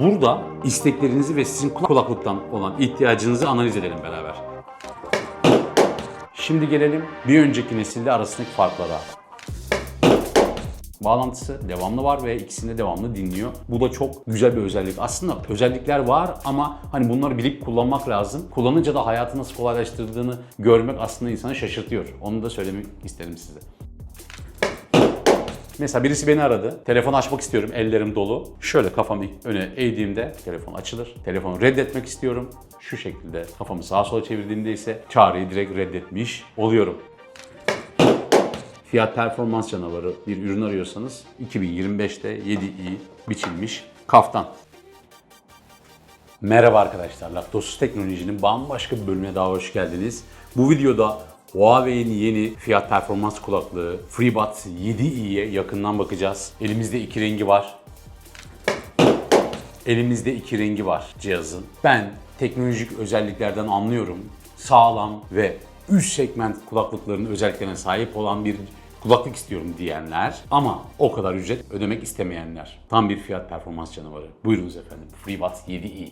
Burada isteklerinizi ve sizin kulaklıktan olan ihtiyacınızı analiz edelim beraber. Şimdi gelelim bir önceki nesilde arasındaki farklara. Bağlantısı devamlı var ve ikisini de devamlı dinliyor. Bu da çok güzel bir özellik. Aslında özellikler var ama hani bunları bilip kullanmak lazım. Kullanınca da hayatı nasıl kolaylaştırdığını görmek aslında insanı şaşırtıyor. Onu da söylemek isterim size. Mesela birisi beni aradı. Telefon açmak istiyorum. Ellerim dolu. Şöyle kafamı öne eğdiğimde telefon açılır. Telefonu reddetmek istiyorum. Şu şekilde kafamı sağa sola çevirdiğimde ise çağrıyı direkt reddetmiş oluyorum. Fiyat performans canavarı bir ürün arıyorsanız 2025'te 7i biçilmiş kaftan. Merhaba arkadaşlar, Laktosuz Teknoloji'nin bambaşka bir bölümüne daha hoş geldiniz. Bu videoda Huawei'in yeni fiyat performans kulaklığı FreeBuds 7i'ye yakından bakacağız. Elimizde iki rengi var. Elimizde iki rengi var cihazın. Ben teknolojik özelliklerden anlıyorum. Sağlam ve üst segment kulaklıkların özelliklerine sahip olan bir kulaklık istiyorum diyenler ama o kadar ücret ödemek istemeyenler. Tam bir fiyat performans canavarı. Buyurunuz efendim. FreeBuds 7i.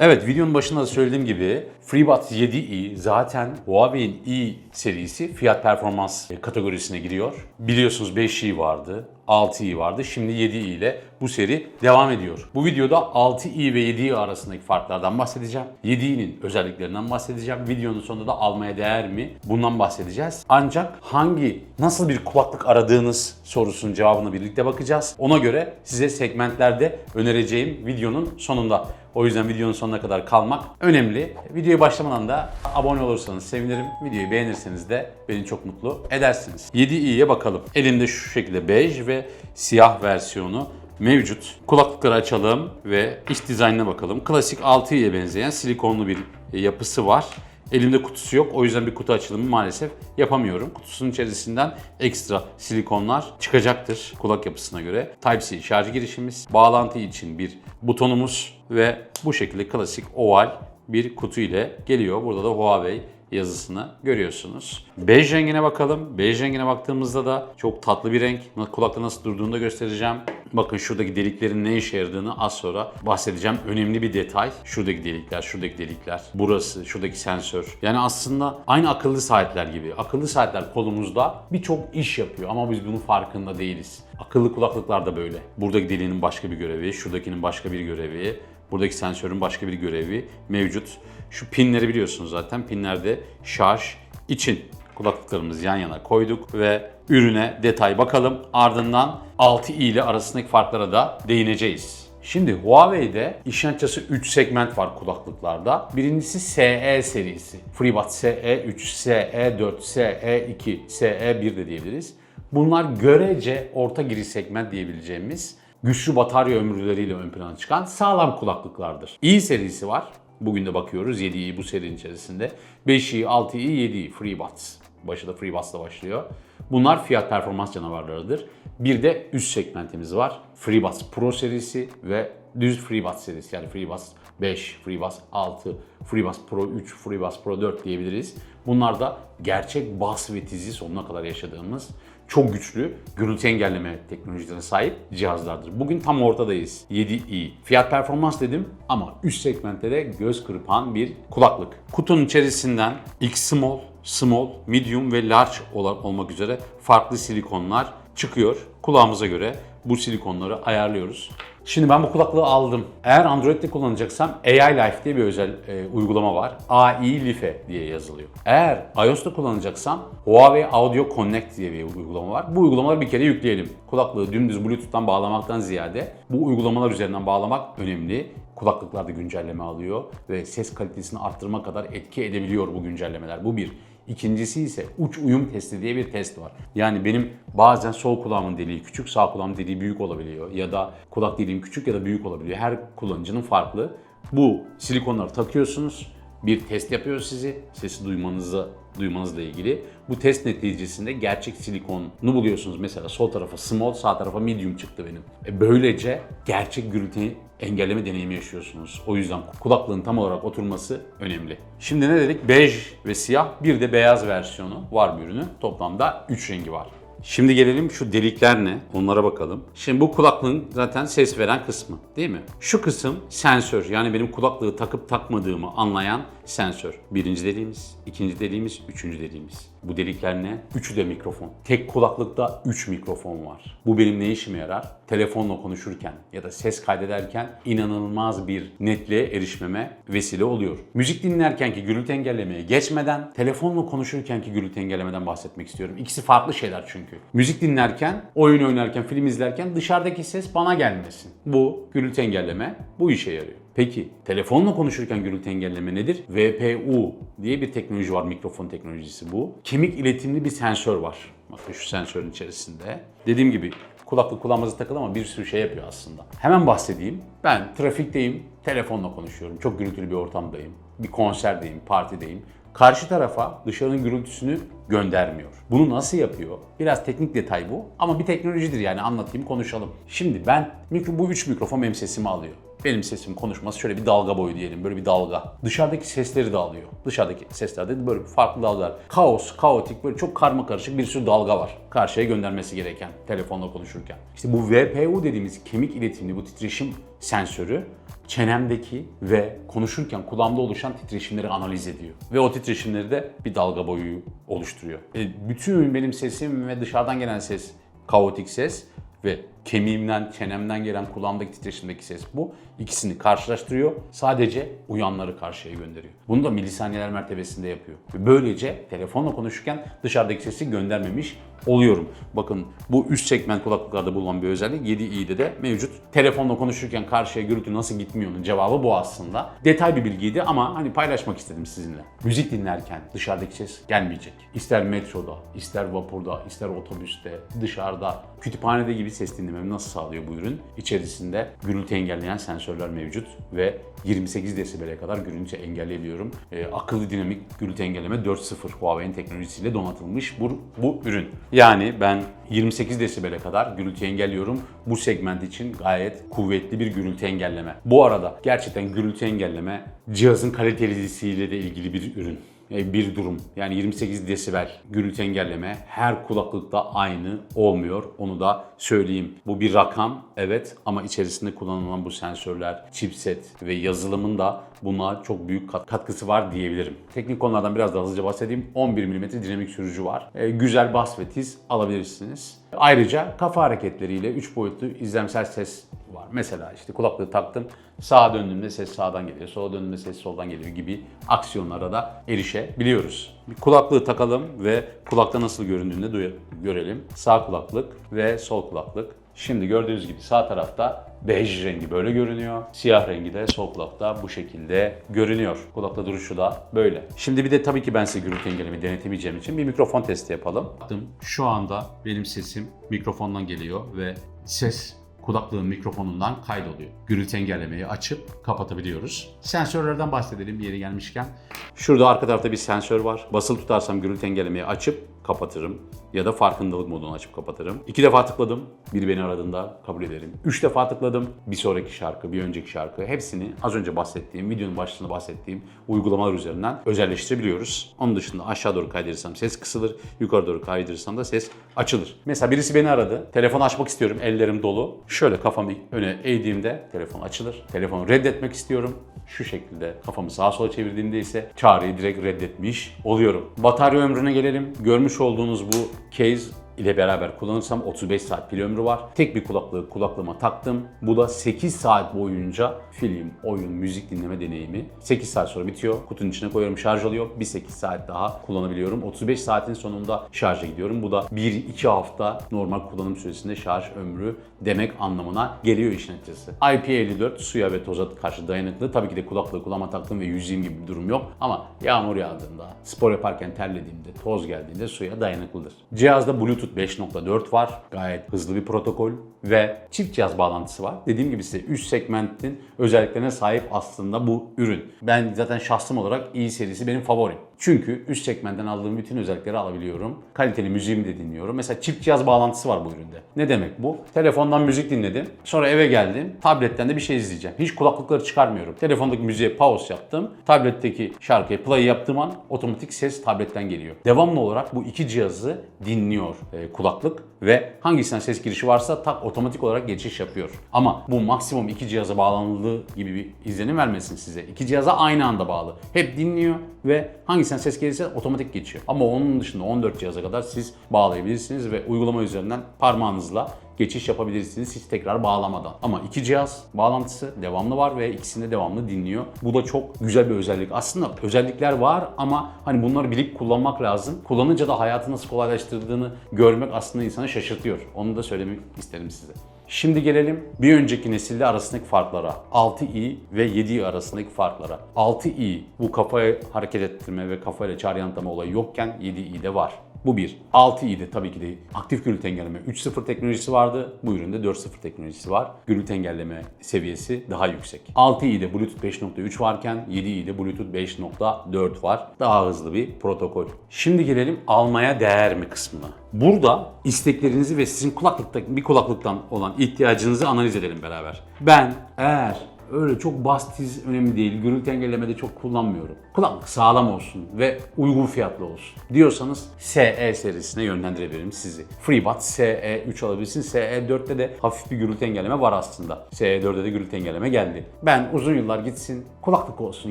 Evet videonun başında da söylediğim gibi FreeBuds 7i zaten Huawei'in i serisi fiyat performans kategorisine giriyor. Biliyorsunuz 5i vardı, 6i vardı. Şimdi 7i ile bu seri devam ediyor. Bu videoda 6i ve 7i arasındaki farklardan bahsedeceğim. 7i'nin özelliklerinden bahsedeceğim. Videonun sonunda da almaya değer mi? Bundan bahsedeceğiz. Ancak hangi, nasıl bir kulaklık aradığınız sorusunun cevabına birlikte bakacağız. Ona göre size segmentlerde önereceğim videonun sonunda. O yüzden videonun sonuna kadar kalmak önemli. Videoya başlamadan da abone olursanız sevinirim. Videoyu beğenirseniz de beni çok mutlu edersiniz. 7i'ye bakalım. Elimde şu şekilde bej ve siyah versiyonu mevcut. Kulaklıkları açalım ve iç dizaynına bakalım. Klasik 6i'ye benzeyen silikonlu bir yapısı var. Elimde kutusu yok. O yüzden bir kutu açılımı maalesef yapamıyorum. Kutusunun içerisinden ekstra silikonlar çıkacaktır kulak yapısına göre. Type-C şarj girişimiz, bağlantı için bir butonumuz ve bu şekilde klasik oval bir kutu ile geliyor. Burada da Huawei yazısını görüyorsunuz. Bej rengine bakalım. Bej rengine baktığımızda da çok tatlı bir renk. Kulakta nasıl durduğunu da göstereceğim. Bakın şuradaki deliklerin ne işe yaradığını az sonra bahsedeceğim. Önemli bir detay. Şuradaki delikler, şuradaki delikler, burası, şuradaki sensör. Yani aslında aynı akıllı saatler gibi. Akıllı saatler kolumuzda birçok iş yapıyor ama biz bunun farkında değiliz. Akıllı kulaklıklar da böyle. Buradaki deliğinin başka bir görevi, şuradakinin başka bir görevi, buradaki sensörün başka bir görevi mevcut. Şu pinleri biliyorsunuz zaten. Pinlerde şarj için kulaklıklarımızı yan yana koyduk ve ürüne detay bakalım. Ardından 6i ile arasındaki farklara da değineceğiz. Şimdi Huawei'de işin açıkçası 3 segment var kulaklıklarda. Birincisi SE serisi. FreeBuds SE3, SE4, SE2, SE1 de diyebiliriz. Bunlar görece orta giriş segment diyebileceğimiz güçlü batarya ömürleriyle ön plana çıkan sağlam kulaklıklardır. i serisi var. Bugün de bakıyoruz 7i bu serinin içerisinde. 5i, 6i, 7i FreeBuds. Başı da FreeBuds'la başlıyor. Bunlar fiyat performans canavarlarıdır. Bir de üst segmentimiz var. FreeBuds Pro serisi ve düz FreeBuds serisi. Yani FreeBuds 5, FreeBuds 6, FreeBuds Pro 3, FreeBuds Pro 4 diyebiliriz. Bunlar da gerçek bas ve tizi sonuna kadar yaşadığımız çok güçlü gürültü engelleme teknolojilerine sahip cihazlardır. Bugün tam ortadayız. 7i. Fiyat performans dedim ama üst segmentte de göz kırpan bir kulaklık. Kutunun içerisinden X Small, Small, Medium ve Large olmak üzere farklı silikonlar çıkıyor. Kulağımıza göre bu silikonları ayarlıyoruz. Şimdi ben bu kulaklığı aldım. Eğer Android'de kullanacaksam AI Life diye bir özel e, uygulama var. AI Life diye yazılıyor. Eğer iOS'ta kullanacaksam Huawei Audio Connect diye bir uygulama var. Bu uygulamaları bir kere yükleyelim. Kulaklığı dümdüz Bluetooth'tan bağlamaktan ziyade bu uygulamalar üzerinden bağlamak önemli. Kulaklıklarda güncelleme alıyor ve ses kalitesini arttırma kadar etki edebiliyor bu güncellemeler. Bu bir. İkincisi ise uç uyum testi diye bir test var. Yani benim bazen sol kulağımın deliği küçük, sağ kulağımın deliği büyük olabiliyor. Ya da kulak deliğim küçük ya da büyük olabiliyor. Her kullanıcının farklı. Bu silikonları takıyorsunuz. Bir test yapıyor sizi. Sesi duymanızı duymanızla ilgili. Bu test neticesinde gerçek silikonu buluyorsunuz. Mesela sol tarafa small, sağ tarafa medium çıktı benim. E böylece gerçek gürültü engelleme deneyimi yaşıyorsunuz. O yüzden kulaklığın tam olarak oturması önemli. Şimdi ne dedik? Bej ve siyah bir de beyaz versiyonu var bu ürünün. Toplamda 3 rengi var. Şimdi gelelim şu delikler ne? Onlara bakalım. Şimdi bu kulaklığın zaten ses veren kısmı değil mi? Şu kısım sensör. Yani benim kulaklığı takıp takmadığımı anlayan sensör. Birinci deliğimiz, ikinci deliğimiz, üçüncü deliğimiz. Bu delikler ne? Üçü de mikrofon. Tek kulaklıkta 3 mikrofon var. Bu benim ne işime yarar? Telefonla konuşurken ya da ses kaydederken inanılmaz bir netliğe erişmeme vesile oluyor. Müzik dinlerkenki gürültü engellemeye geçmeden telefonla konuşurkenki gürültü engellemeden bahsetmek istiyorum. İkisi farklı şeyler çünkü. Müzik dinlerken, oyun oynarken, film izlerken dışarıdaki ses bana gelmesin. Bu gürültü engelleme bu işe yarıyor. Peki telefonla konuşurken gürültü engelleme nedir? VPU diye bir teknoloji var, mikrofon teknolojisi bu. Kemik iletimli bir sensör var. Bakın şu sensörün içerisinde. Dediğim gibi kulaklık kulağımıza takılı ama bir sürü şey yapıyor aslında. Hemen bahsedeyim. Ben trafikteyim, telefonla konuşuyorum. Çok gürültülü bir ortamdayım. Bir konserdeyim, partideyim. Karşı tarafa dışarının gürültüsünü göndermiyor. Bunu nasıl yapıyor? Biraz teknik detay bu ama bir teknolojidir yani anlatayım konuşalım. Şimdi ben bu üç mikrofon benim sesimi alıyor. Benim sesim konuşması şöyle bir dalga boyu diyelim böyle bir dalga. Dışarıdaki sesleri de alıyor. Dışarıdaki seslerde böyle farklı dalgalar. Kaos, kaotik böyle çok karma karışık bir sürü dalga var. Karşıya göndermesi gereken telefonla konuşurken. İşte bu VPU dediğimiz kemik iletimli bu titreşim sensörü çenemdeki ve konuşurken kulağımda oluşan titreşimleri analiz ediyor. Ve o titreşimleri de bir dalga boyu oluşturuyor. E, bütün benim sesim ve dışarıdan gelen ses kaotik ses ve kemiğimden, çenemden gelen kulağımdaki titreşimdeki ses bu. İkisini karşılaştırıyor. Sadece uyanları karşıya gönderiyor. Bunu da milisaniyeler mertebesinde yapıyor. Ve böylece telefonla konuşurken dışarıdaki sesi göndermemiş oluyorum. Bakın bu üst segment kulaklıklarda bulunan bir özellik 7i'de de mevcut. Telefonla konuşurken karşıya gürültü nasıl gitmiyor'nun cevabı bu aslında. Detay bir bilgiydi ama hani paylaşmak istedim sizinle. Müzik dinlerken dışarıdaki ses gelmeyecek. İster metroda, ister vapurda, ister otobüste, dışarıda, kütüphanede gibi ses dinlememi nasıl sağlıyor bu ürün? İçerisinde gürültü engelleyen sensörler mevcut ve 28 desibele kadar gürültü engelleyebiliyorum. Ee, akıllı dinamik gürültü engelleme 4.0 Huawei'nin teknolojisiyle donatılmış bu, bu ürün. Yani ben 28 desibele kadar gürültü engelliyorum. Bu segment için gayet kuvvetli bir gürültü engelleme. Bu arada gerçekten gürültü engelleme cihazın kalitelisiyle de ilgili bir ürün e, bir durum. Yani 28 desibel gürültü engelleme her kulaklıkta aynı olmuyor. Onu da söyleyeyim. Bu bir rakam evet ama içerisinde kullanılan bu sensörler, chipset ve yazılımın da buna çok büyük kat- katkısı var diyebilirim. Teknik konulardan biraz daha hızlıca bahsedeyim. 11 mm dinamik sürücü var. E, güzel bas ve tiz alabilirsiniz. Ayrıca kafa hareketleriyle 3 boyutlu izlemsel ses var. Mesela işte kulaklığı taktım. Sağa döndüğümde ses sağdan geliyor, sola döndüğümde ses soldan geliyor gibi aksiyonlara da erişebiliyoruz. Bir kulaklığı takalım ve kulakta nasıl göründüğünü görelim. Sağ kulaklık ve sol kulaklık. Şimdi gördüğünüz gibi sağ tarafta bej rengi böyle görünüyor. Siyah rengi de sol kulakta bu şekilde görünüyor. Kulakta duruşu da böyle. Şimdi bir de tabii ki ben size gürültü engellemi denetemeyeceğim için bir mikrofon testi yapalım. Şu anda benim sesim mikrofondan geliyor ve ses kulaklığın mikrofonundan kaydoluyor. Gürültü engellemeyi açıp kapatabiliyoruz. Sensörlerden bahsedelim yere gelmişken. Şurada arka tarafta bir sensör var. Basılı tutarsam gürültü engellemeyi açıp kapatırım. Ya da farkındalık modunu açıp kapatırım. İki defa tıkladım. Biri beni aradığında kabul ederim. Üç defa tıkladım. Bir sonraki şarkı, bir önceki şarkı. Hepsini az önce bahsettiğim, videonun başlığında bahsettiğim uygulamalar üzerinden özelleştirebiliyoruz. Onun dışında aşağı doğru kaydırırsam ses kısılır. Yukarı doğru kaydırırsam da ses açılır. Mesela birisi beni aradı. Telefonu açmak istiyorum. Ellerim dolu. Şöyle kafamı öne eğdiğimde telefon açılır. Telefonu reddetmek istiyorum. Şu şekilde kafamı sağa sola çevirdiğimde ise çağrıyı direkt reddetmiş oluyorum. Batarya ömrüne gelelim. Görmüş olduğunuz bu case ile beraber kullanırsam 35 saat pil ömrü var. Tek bir kulaklığı kulaklığıma taktım. Bu da 8 saat boyunca film, oyun, müzik dinleme deneyimi. 8 saat sonra bitiyor. Kutunun içine koyuyorum şarj oluyor. Bir 8 saat daha kullanabiliyorum. 35 saatin sonunda şarja gidiyorum. Bu da 1-2 hafta normal kullanım süresinde şarj ömrü demek anlamına geliyor işin açıkçası. IP54 suya ve toza karşı dayanıklı. Tabii ki de kulaklığı kulağıma taktım ve yüzeyim gibi bir durum yok. Ama yağmur yağdığında, spor yaparken terlediğimde, toz geldiğinde suya dayanıklıdır. Cihazda Bluetooth 5.4 var. Gayet hızlı bir protokol ve çift cihaz bağlantısı var. Dediğim gibi size üst segmentin özelliklerine sahip aslında bu ürün. Ben zaten şahsım olarak i serisi benim favorim. Çünkü üst segmentten aldığım bütün özellikleri alabiliyorum. Kaliteli müziğimi de dinliyorum. Mesela çift cihaz bağlantısı var bu üründe. Ne demek bu? Telefondan müzik dinledim. Sonra eve geldim. Tabletten de bir şey izleyeceğim. Hiç kulaklıkları çıkarmıyorum. Telefondaki müziğe pause yaptım. Tabletteki şarkıya play yaptığım an otomatik ses tabletten geliyor. Devamlı olarak bu iki cihazı dinliyor e, kulaklık ve hangisinden ses girişi varsa tak otomatik olarak geçiş yapıyor. Ama bu maksimum iki cihaza bağlanıldığı gibi bir izlenim vermesin size. İki cihaza aynı anda bağlı. Hep dinliyor ve hangisinden ses gelirse otomatik geçiyor. Ama onun dışında 14 cihaza kadar siz bağlayabilirsiniz ve uygulama üzerinden parmağınızla geçiş yapabilirsiniz hiç tekrar bağlamadan. Ama iki cihaz bağlantısı devamlı var ve ikisini de devamlı dinliyor. Bu da çok güzel bir özellik. Aslında özellikler var ama hani bunları bilip kullanmak lazım. Kullanınca da hayatı nasıl kolaylaştırdığını görmek aslında insanı şaşırtıyor. Onu da söylemek isterim size. Şimdi gelelim bir önceki nesilde arasındaki farklara. 6i ve 7i arasındaki farklara. 6i bu kafayı hareket ettirme ve kafayla çağrı yanıtlama olayı yokken 7i'de var. Bu bir. 6i'de tabii ki de aktif gürültü engelleme 3.0 teknolojisi vardı. Bu üründe 4.0 teknolojisi var. Gürültü engelleme seviyesi daha yüksek. 6i'de Bluetooth 5.3 varken 7i'de Bluetooth 5.4 var. Daha hızlı bir protokol. Şimdi gelelim almaya değer mi kısmına. Burada isteklerinizi ve sizin kulaklıkta bir kulaklıktan olan ihtiyacınızı analiz edelim beraber. Ben eğer öyle çok bas tiz önemli değil. Gürültü engellemede çok kullanmıyorum. Kulaklık sağlam olsun ve uygun fiyatlı olsun diyorsanız SE serisine yönlendirebilirim sizi. FreeBuds SE3 alabilirsiniz. SE4'te de hafif bir gürültü engelleme var aslında. SE4'de de gürültü engelleme geldi. Ben uzun yıllar gitsin kulaklık olsun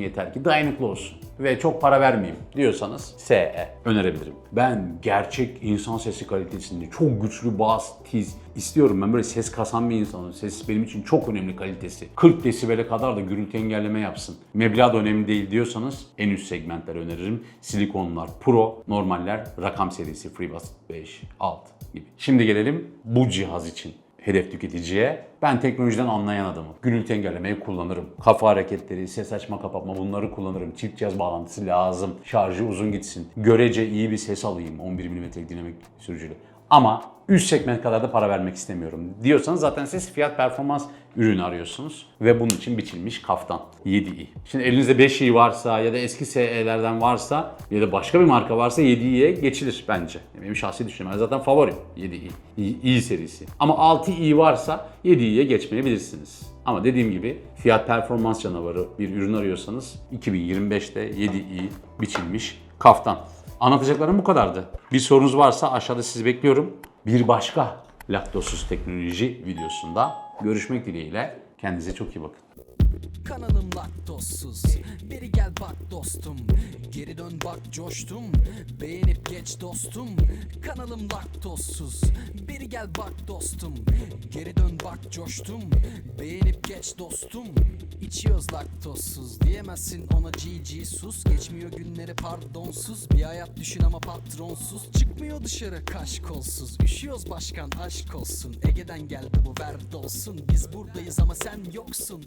yeter ki dayanıklı olsun ve çok para vermeyeyim diyorsanız SE önerebilirim. Ben gerçek insan sesi kalitesinde çok güçlü bas, tiz istiyorum. Ben böyle ses kasan bir insanım. Ses benim için çok önemli kalitesi. 40 desibele kadar da gürültü engelleme yapsın. Meblağ da önemli değil diyorsanız en üst segmentler öneririm. Silikonlar, Pro, normaller, rakam serisi FreeBuds 5, 6 gibi. Şimdi gelelim bu cihaz için hedef tüketiciye. Ben teknolojiden anlayan adamım. Gürültü engellemeyi kullanırım. Kafa hareketleri, ses açma kapatma bunları kullanırım. Çift cihaz bağlantısı lazım. Şarjı uzun gitsin. Görece iyi bir ses alayım 11 mm'lik dinamik sürücülü. Ama üst segment kadar da para vermek istemiyorum diyorsanız zaten siz fiyat performans ürünü arıyorsunuz ve bunun için biçilmiş kaftan 7i. Şimdi elinizde 5i varsa ya da eski SE'lerden varsa ya da başka bir marka varsa 7i'ye geçilir bence. Benim şahsi düşüncem. Zaten favorim 7i. i serisi. Ama 6i varsa 7i'ye geçmeyebilirsiniz. Ama dediğim gibi fiyat performans canavarı bir ürün arıyorsanız 2025'te 7i biçilmiş kaftan. Anlatacaklarım bu kadardı. Bir sorunuz varsa aşağıda sizi bekliyorum. Bir başka laktozsuz teknoloji videosunda görüşmek dileğiyle. Kendinize çok iyi bakın. Kanalım laktozsuz. Beri gel bak dostum. Geri dön bak coştum. Beğenip geç dostum. Kanalım laktozsuz. Beri gel bak dostum. Geri dön bak coştum. Beğenip geç dostum. İçiyoruz laktozsuz Diyemezsin ona GG sus. Geçmiyor günleri pardonsuz. Bir hayat düşün ama patronsuz. Çıkmıyor dışarı kaş kolsuz Üşüyoruz başkan aşk olsun. Ege'den geldi bu ver dolsun Biz buradayız ama sen yoksun